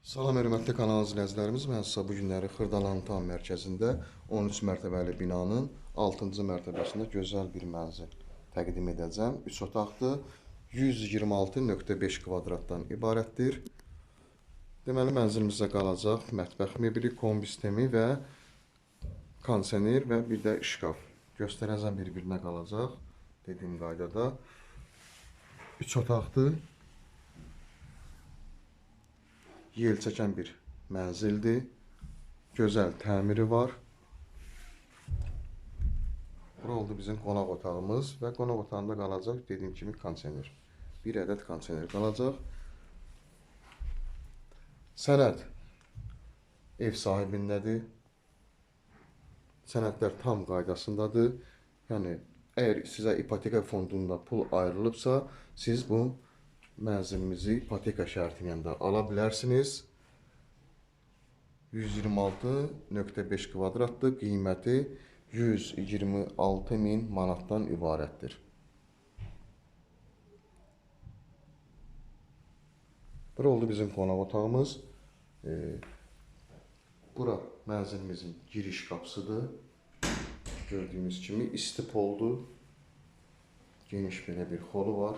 Salam hörmətli kanal izləyicilərimiz, mən sizə bu günləri Xırdalanın tam mərkəzində 13 mərtəbəli binanın 6-cı mərtəbəsində gözəl bir mənzil təqdim edəcəm. 3 otaqlı 126.5 kvadratdan ibarətdir. Deməli mənzilimizdə qalacaq mətbəx mebeli, kombi sistemi və kondisioner və bir də şkaf. Göstərəcəm bir-birinə qalacaq dediyim qaydada. 3 otaqlı yel çəkən bir mənzildir. Gözəl təmiri var. Bura oldu bizim qonaq otağımız və qonaq otağında qalacaq dediyim kimi kondisioner. Bir ədəd kondisioner qalacaq. Sənəd ev sahibindədir. Sənədlər tam qaydasındadır. Yəni əgər sizə ipoteka fondunda pul ayrılıbsa, siz bu mənzilimizi ipoteka şərti ilə də ala bilərsiniz. 126.5 kvadratdır. Qiyməti 126 min manatdan ibarətdir. Bura oldu bizim qonaq otağımız. E, bura mənzilimizin giriş qapısıdır. Gördüyünüz kimi isti poldur. Geniş belə bir xolu var.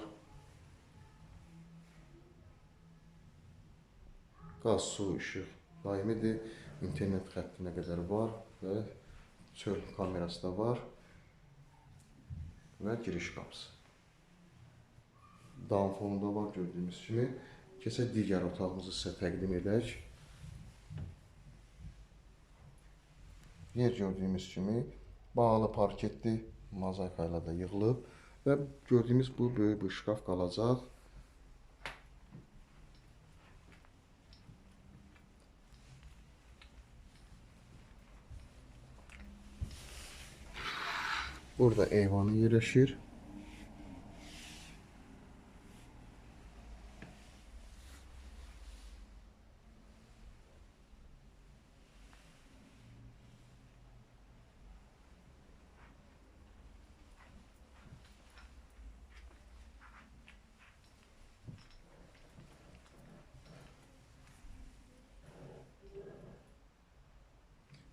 Qaz, su, işıq daimidir. İnternet xəttinə qədər var və çöl kamerası da var və giriş qapısı. Dam fonu da var gördüyünüz kimi. Keçək digər otağımızı sizə təqdim edək. Yer gördüyümüz kimi bağlı parketli mozaika ilə də yığılıb və gördüyümüz bu böyük bir şkaf qalacaq. Burada eyvanı yerləşir.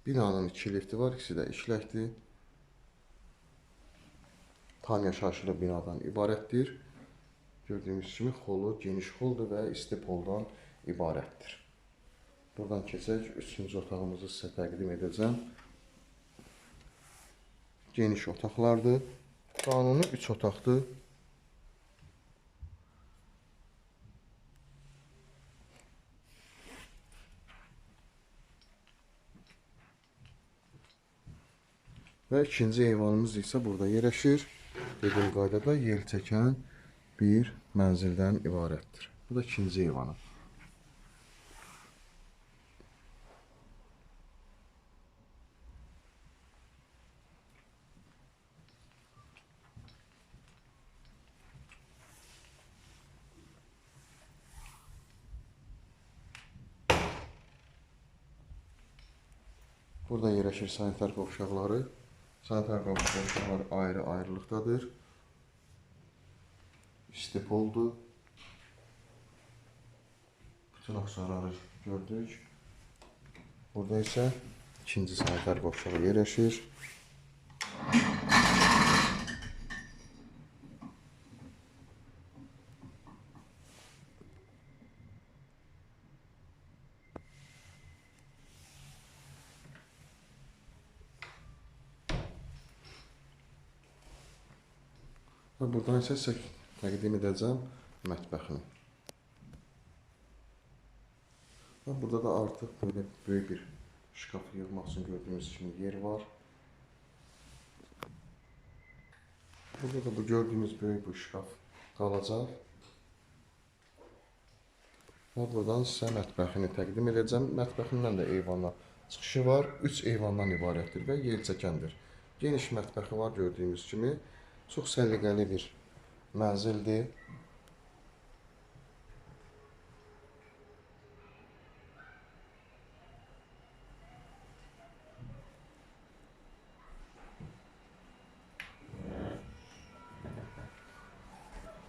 Binanın iki lifti var, ikisi də işləkdir. Tam yaşayışlı binadan ibarətdir. Gördüyünüz kimi xolu geniş xoldur və isti poldan ibarətdir. Buradan keçək, üçüncü otağımızı sizə təqdim edəcəm. Geniş otaqlardır. Qanuni 3 otaqdır. Və ikinci eyvanımız isə burada yerləşir. Dediyim qaydada yel çəkən bir mənzildən ibarətdir. Bu da ikinci eyvanı. Burada yerləşir sanitar qovşaqları. Sanitar qovşaqları ayrı-ayrılıqdadır. İstipoldur. Bütün axşarları gördük. Burada isə ikinci sanitar qovşağı yerləşir. Və buradan isə sizə təqdim edəcəm mətbəxini. Və burada da artıq böyle böyük bir şkaf yığmaq üçün gördüyünüz kimi yer var. Burada da bu gördüyünüz böyük bir şkaf qalacaq. Və buradan sizə mətbəxini təqdim edəcəm. Mətbəxindən də eyvana çıxışı var. 3 eyvandan ibarətdir və yer çəkəndir. Geniş mətbəxi var gördüyünüz kimi. Çox səliqəli bir mənzildir.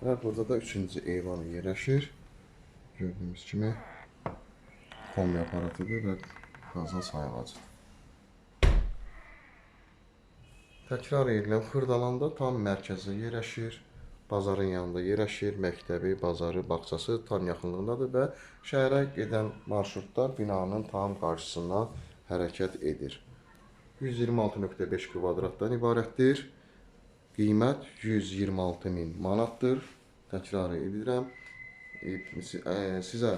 Və burada da üçüncü eyvanı yerləşir. Gördüyünüz kimi. kombi aparatıdır və qazın sayğacıdır. Təkrar edilən Xırdalanda tam mərkəzdə yerləşir. Bazarın yanında yerləşir. Məktəbi, bazarı, bağçası tam yaxınlığındadır və şəhərə gedən marşrutlar binanın tam qarşısından hərəkət edir. 126.5 kvadratdan ibarətdir. Qiymət 126 min manatdır. Təkrar edirəm. E, e, Sizə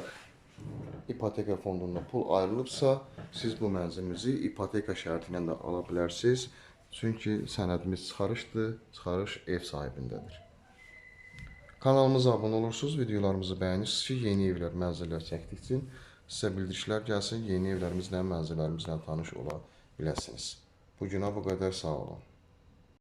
ipoteka fondundan pul ayrılıbsa, siz bu mənzilinizi ipoteka şərti ilə də ala bilərsiniz. Çünki sənədimiz çıxarışdır, çıxarış ev sahibindədir. Kanalımıza abunə olursunuz, videolarımızı bəyənirsiniz ki, yeni evlər, mənzillər çəkdikcə sizə bildirişlər gəlsin, yeni evlərimizlə, mənzillərimizlə tanış ola biləsiniz. Bu günə bu qədər sağ olun.